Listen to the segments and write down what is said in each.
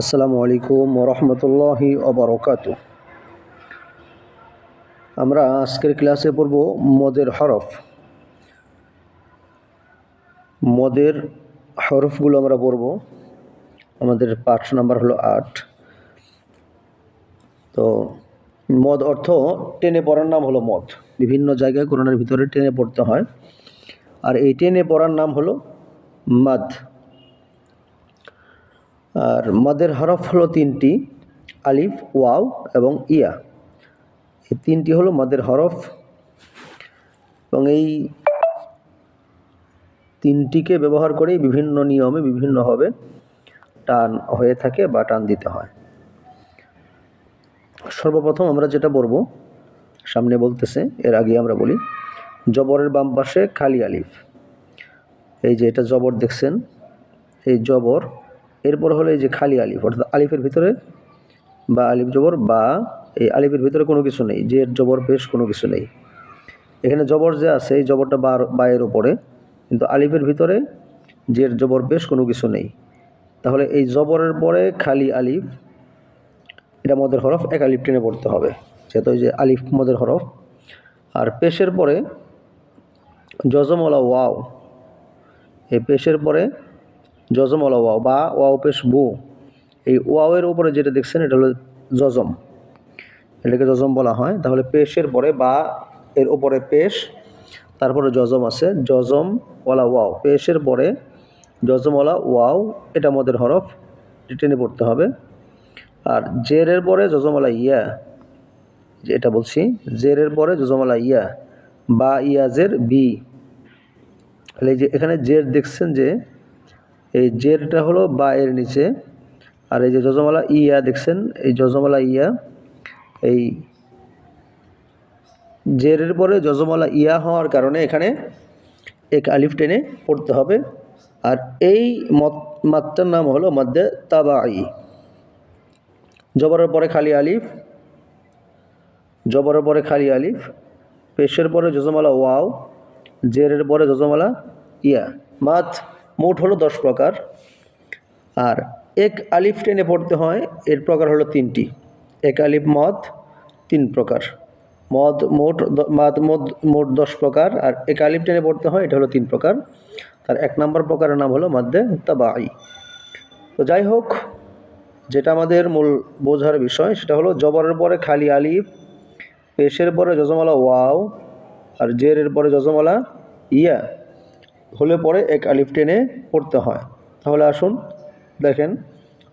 আসসালামু আলাইকুম ওরহমতুল্লাহি অবরকাত আমরা আজকের ক্লাসে পড়ব মদের হরফ। মদের হরফগুলো আমরা পড়ব। আমাদের পাঠ নাম্বার হলো আট। তো মদ অর্থ টেনে পড়ার নাম হলো মদ। বিভিন্ন জায়গায় কোরআনের ভিতরে টেনে পড়তে হয়। আর এই টেনে পড়ার নাম হলো মাদ। আর মদের হরফ হলো তিনটি, আলিফ, ওয়াও এবং ইয়া। এই তিনটি হলো মদের হরফ। এবং এই তিনটিকে ব্যবহার করেই বিভিন্ন নিয়মে বিভিন্নভাবে টান হয়ে থাকে বা টান দিতে হয়। সর্বপ্রথম আমরা যেটা বলব, সামনে বলতেছে, এর আগে আমরা বলি, জবরের বাম পাশে খালি আলিফ। এই যে এটা জবর দেখছেন, এই জবর এরপর হলো এই যে খালি আলিফ, অর্থাৎ আলিফের ভিতরে বা আলিফ জবর বা এই আলিফের ভিতরে কোনো কিছু নেই যে জবর, পেশ কোনো কিছু নেই। এখানে জবর যে আছে, এই জবরটা বা বায়ের ওপরে কিন্তু আলিফের ভিতরে যে জবর, পেশ কোনো কিছু নেই। তাহলে এই জবরের পরে খালি আলিফ, এটা মদের হরফ, এক আলিফ টেনে পড়তে হবে, যেহেতু এই যে আলিফ মদের হরফ। আর পেশের পরে, জজমলা ওয়াও, এই পেশের পরে জজমলা ওয়াও বা ওয়াও পেশ বু। এই ওয়াওয়ের উপরে যেটা দেখছেন, এটা হলো জজম। এটাকে জজম বলা হয়। তাহলে পেশের পরে বা এর উপরে পেশ, তারপরে জজম আছে। জজম ওয়ালা ওয়াও। পেশের পরে জজমওয়ালা ওয়াও, এটা মদের হরফ টেনে পড়তে হবে। আর জেরের পরে জজমওয়ালা ইয়া, যেটা বলছি, জেরের পরে জজমওয়ালা ইয়া, বা ইয়াজের বি। এই যে এখানে জের দেখছেন যে এই জেরটা হলো বা এর নিচে। আর এই যে যজমালা ইয়া দেখছেন, এই যজমালা ইয়া, এই জেরের পরে যজমালা ইয়া হওয়ার কারণে এখানে এক আলিফ টেনে পড়তে হবে। আর এই মত মাত্রার নাম হলো মধ্যে তাবাই জবরের পরে খালি আলিফ, জবরের পরে খালি আলিফ, পেশের পরে যজমালা ওয়াও, জেরের পরে যজমালা ইয়া। মাত মোট হলো দশ প্রকার। আর এক আলিফ টেনে পড়তে হয়, এর প্রকার হলো তিনটি। এক আলিফ মদ, তিন প্রকার। মদ মোট মাদ মদ মোট দশ প্রকার, আর এক আলিফ টেনে পড়তে হয়, এটা হলো তিন প্রকার। তার এক নম্বর প্রকারের নাম হলো মাদ্দে তাবাই। তো যাই হোক, যেটা আমাদের মূল বোঝার বিষয়, সেটা হলো জবরের পরে খালি আলিফ, পেশের পরে যজমালা ওয়াও, আর জেরের পরে যজমালা ইয়া। হলে পরে এক আলিফ টেনে পড়তে হয়। তাহলে আসুন দেখেন,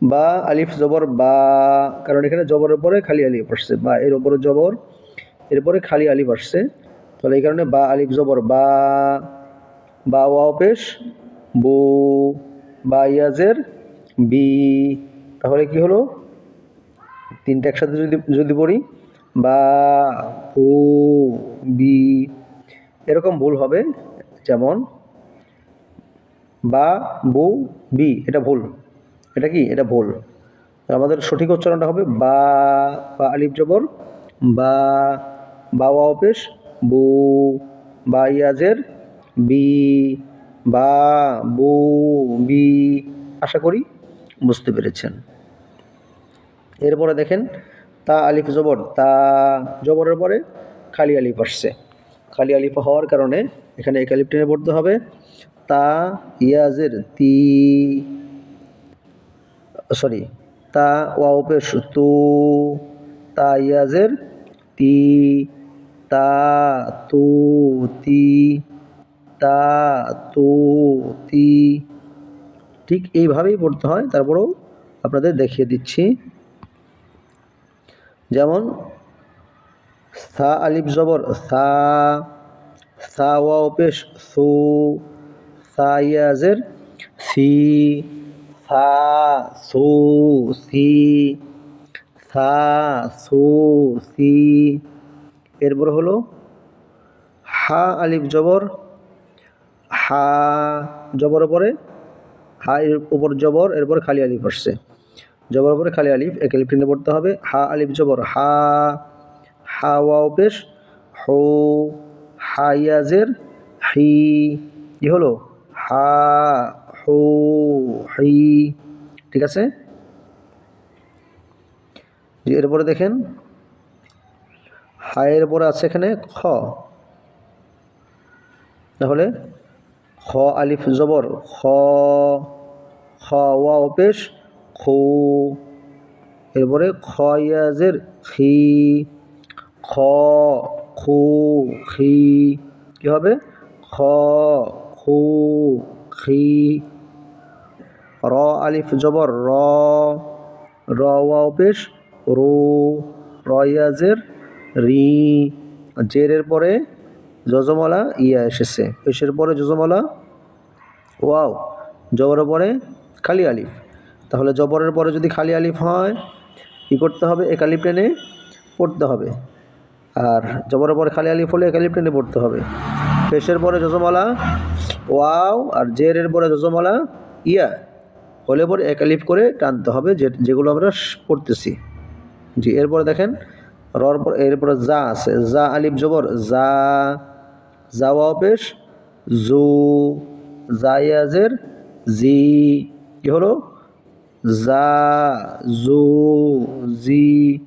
বা আলিফ জবর বা, কারণ এখানে জবরের পরে খালি আলিফ আসছে, বা এর ওপরে জবর এরপরে খালি আলিফ আসছে। তাহলে এই কারণে বা, আলিফ জবর বা বা ওয়াও পেশ, বু, বা ইয়াজের বি। তাহলে কি হলো? তিনটা একসাথে যদি যদি পড়ি, বা বু বি, এরকম ভুল হবে। যেমন বা বু, বি, এটা ভুল। এটা কি? এটা ভুল। আমাদের সঠিক উচ্চারণটা হবে বা বা আলিফ জবর, বা বা ওয়াও পেশ বু, বা ইয়াজের, বি, বা, বু, বি, আশা করি বুঝতে পেরেছেন। এরপরে দেখেন, তা আলিফ জবর, তা জবরের পরে খালি আলিফ আসছে। খালি আলিফ হওয়ার কারণে এখানে এক আলিফ টেনে পড়তে হবে। তা ইয়াজের তি, সরি, তা ওয়াও পেশ তু তা ইয়াজের তি, তা তু, তি, তা তু, তি। ঠিক এইভাবেই পড়তে হয়, তারপরেও আপনাদের দেখিয়ে দিচ্ছি। যেমন, সা আলিফ জবর সা সা ওয়াও পেশ সু সা ইয়াজের সি, সা, সু, সি, সা, সু, সি। এরপর হলো হা, আলিফ জবর, হা জবর পরে, হা এর উপর জবর, এরপর খালি আলিফ আসছে। জবর পরে খালি আলিফ, এক আলিফ পড়তে হবে। হা, আলিফ জবর, হা হা, ওয়াও পেশ, হো হা ইয়াজের হি কি হলো হা ঠিক আছে? এরপরে দেখেন। হায়ের পরে আছে এখানে খ। তাহলে খ, আলিফ, জবর। খ খ ওয়া পেশ, খু। এরপরে খ, ইয়াজের খি। খ, খু, খি। কি হবে? খ খু খি র আলিফ জবর র র ওয়া পেশ রু র ইয়াজের রি জেরের পরে যজমালা, ইয়া এসেছে। পেশের পরে যজমালা ওয়াও জবরের পরে খালি আলিফ। তাহলে জবরের পরে যদি খালি আলিফ হয়, কী করতে হবে? এক আলিফ টেনে পড়তে হবে। আর জবরের পরে খালি আলিফ হলে এক আলিফ টেনে পড়তে হবে। পেশের পরে যজমালা ওয়াও আর জের এর পরে যজমালা ইয়া। হলে পরে এক আলিফ করে টানতে হবে যে যেগুলো আমরা পড়তেছি। জি, এরপরে দেখেন, রর পর এরপরে যা আছে। যা আলিফ জবর যা যাওয়া পেশ, জু। জায়াজের জি। কি হলো? যা জু, জি।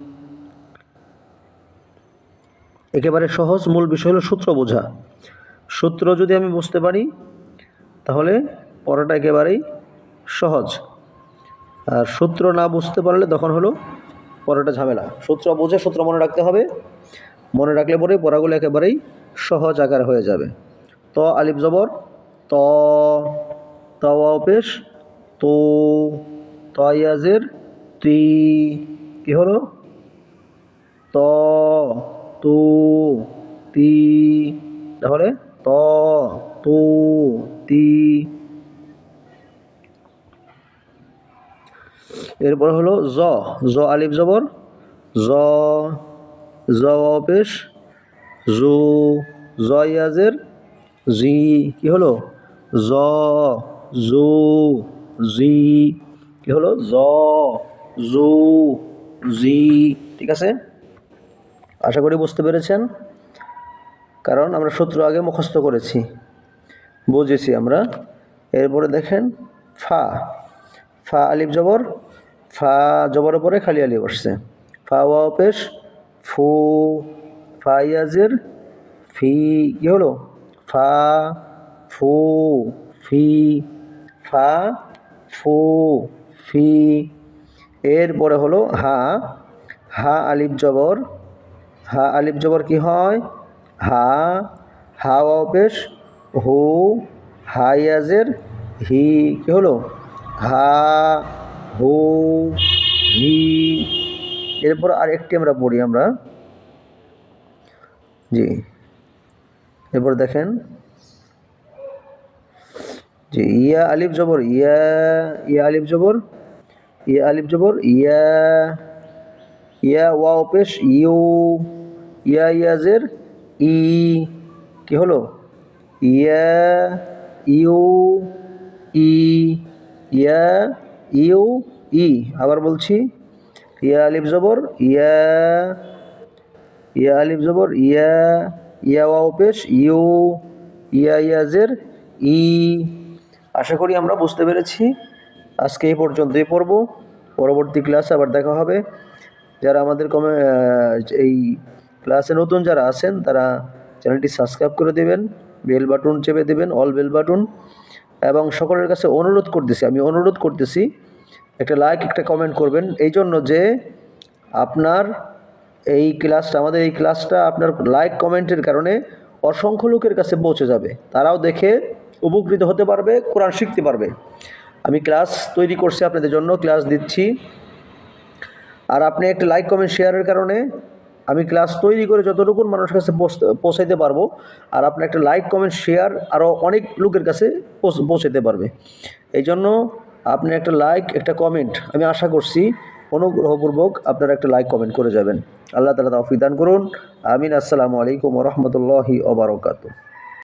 একেবারে সহজ মূল বিষয় হলো সূত্র বোঝা। সূত্র যদি আমি বুঝতে পারি তাহলে পড়াটা একেবারেই সহজ। আর সূত্র না বুঝতে পারলে তখন হলো পড়াটা ঝামেলা। সূত্র বুঝে সূত্র মনে রাখতে হবে। মনে রাখলে পরে পড়াগুলো একেবারেই সহজ আকার হয়ে যাবে। ত, আলিফ জবর। ত ত ওয়াও পেশ। তো তয়াজের তি। কি হলো? ত, তু, তি। তাহলে ত, তু। তি এরপর হলো জ জ আলিফ জবর, জ জ পেশ, জু, জ ইয়াজের, জি কি হলো? জ, জু, জি কি হলো? জ, জু, জি, ঠিক আছে? আশা করি বুঝতে পেরেছেন। কারণ আমরা সূত্র আগে মুখস্থ করেছি। বুঝেছি আমরা। এরপরে দেখেন, ফা। ফা আলিফ জবর, ফা জবর পরে খালি আলিফ আসছে ফা ওয়া পেশ ফু, ফা ইয়াজের, ফি, কি হলো? ফা, ফু, ফি, ফা, ফু, ফি। এরপরে হলো হা। হা আলিফ জবর, হা আলিফ জবর কি হয়? হা। হা ওয়াও পেশ হু হা ইয়াজের হি, কি হলো? হা, হু, হি। এরপর আর একটি আমরা পড়ি আমরা। জি। এরপর দেখেন। জি, ইয়া আলিফ জবর, ইয়া ইয়া আলিফ জবর, ইয়া আলিফ জবর, ইয়া ইয়া ওয়াও পেশ, ইউ, ইয়া ইয়াজের ই, কি হলো? Yeah U E yeah U E আবার বলছি ইয়া আলিফ জবর ইয়া ইয়া আলিফ জবর ইয়া ইয়া ওয়াও পেশ, ইউ ইয়া ইয়াজের, ই। আশা করি আমরা বুঝতে পেরেছি। আজকে এই পর্যন্তই পড়ব। পরবর্তী ক্লাসে আবার দেখা হবে। যারা আমাদের কমে এই ক্লাসে নতুন যারা আছেন, তারা চ্যানেলটি সাবস্ক্রাইব করে দেবেন। বেল বাটন চেপে দেবেন, অল বেল বাটন, এবং সকলের কাছে অনুরোধ করতেছি, আমি অনুরোধ করতেছি, একটা লাইক একটা কমেন্ট করবেন এই জন্য যে আপনার এই ক্লাসটা আমাদের এই ক্লাসটা আপনার লাইক কমেন্টের কারণে অসংখ্য লোকের কাছে পৌঁছে যাবে। তারাও দেখে উপকৃত হতে পারবে, কোরআন শিখতে পারবে। আমি ক্লাস তৈরি করছি আপনাদের জন্য ক্লাস দিচ্ছি। আর আপনি একটা লাইক কমেন্ট শেয়ারের কারণে আমি ক্লাস তৈরি করে যতটুকুন মানুষের কাছে পৌঁছ- পৌঁছাইতে পারব, আর আপনার একটা লাইক কমেন্ট শেয়ার আরও অনেক লোকের কাছে পৌঁছ- পৌঁছাতে পারবে। এই জন্য আপনি একটা লাইক একটা কমেন্ট আমি আশা করছি অনুগ্রহপূর্বক আপনারা একটা লাইক কমেন্ট করে যাবেন। আল্লাহ তালা তৌফিক দান করুন। আমিন। আসসালামু আলাইকুম রহমতুল্লাহি ওবরাকাতু